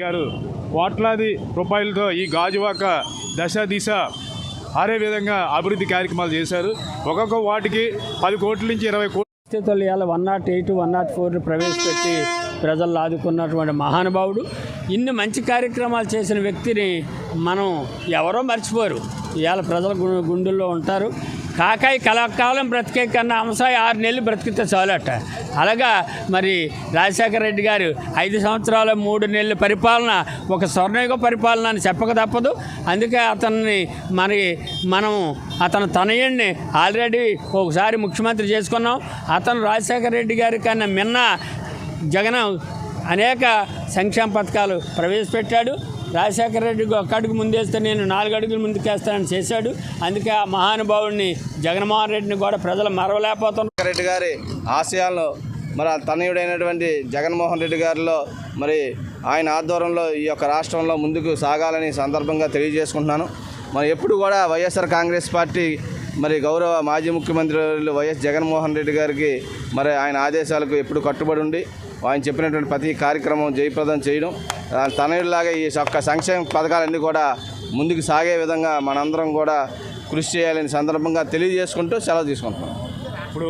గారు కోట్లాది రూపాయలతో ఈ గాజువాక దశ దిశ అదే విధంగా అభివృద్ధి కార్యక్రమాలు చేశారు. ఒక్కొక్క వాటికి పది కోట్ల నుంచి ఇరవై కోట్ల ఇవాళ one nought eight one nought four ప్రవేశపెట్టి ప్రజలు ఆదుకున్నటువంటి మహానుభావుడు. ఇన్ని మంచి కార్యక్రమాలు చేసిన వ్యక్తిని మనం ఎవరో మర్చిపోరు. ఇవాళ ప్రజల గుండెల్లో ఉంటారు. కాకాయి కలకాలం బ్రతికే కన్నా అంశాయి ఆరు నెలలు బ్రతికితే చాలట. అలాగా మరి రాజశేఖర రెడ్డి గారు ఐదు సంవత్సరాల మూడు నెలల పరిపాలన ఒక స్వర్ణయుగ పరిపాలన అని చెప్పక తప్పదు. అందుకే అతన్ని మరి మనం అతను తనయుడిని ఆల్రెడీ ఒకసారి ముఖ్యమంత్రి చేసుకున్నాం. అతను రాజశేఖర రెడ్డి గారి కన్నా మిన్న జగన్ అనేక సంక్షేమ పథకాలు ప్రవేశపెట్టాడు. రాజశేఖర రెడ్డి ఒక అడుగు ముందేస్తే నేను నాలుగు అడుగులు ముందుకేస్తానని చేశాడు. అందుకే ఆ మహానుభావుడిని జగన్మోహన్ రెడ్డిని కూడా ప్రజలు మరవలేకపోతున్నారు. రెడ్డి గారి ఆశయాలను మరి తనయుడైనటువంటి జగన్మోహన్ రెడ్డి గారిలో మరి ఆయన ఆధ్వర్యంలో ఈ యొక్క రాష్ట్రంలో ముందుకు సాగాలని సందర్భంగా తెలియజేసుకుంటున్నాను. మరి ఎప్పుడు కూడా వైఎస్ఆర్ కాంగ్రెస్ పార్టీ మరి గౌరవ మాజీ ముఖ్యమంత్రి వైఎస్ జగన్మోహన్ రెడ్డి గారికి మరి ఆయన ఆదేశాలకు ఎప్పుడు కట్టుబడి ఉండి ఆయన చెప్పినటువంటి ప్రతి కార్యక్రమం జయప్రదం చేయడం తనయుడిలాగా ఈ యొక్క సంక్షేమ పథకాలన్నీ కూడా ముందుకు సాగే విధంగా మనందరం కూడా కృషి చేయాలని సందర్భంగా తెలియజేసుకుంటూ సెలవు తీసుకుంటున్నాం. ఇప్పుడు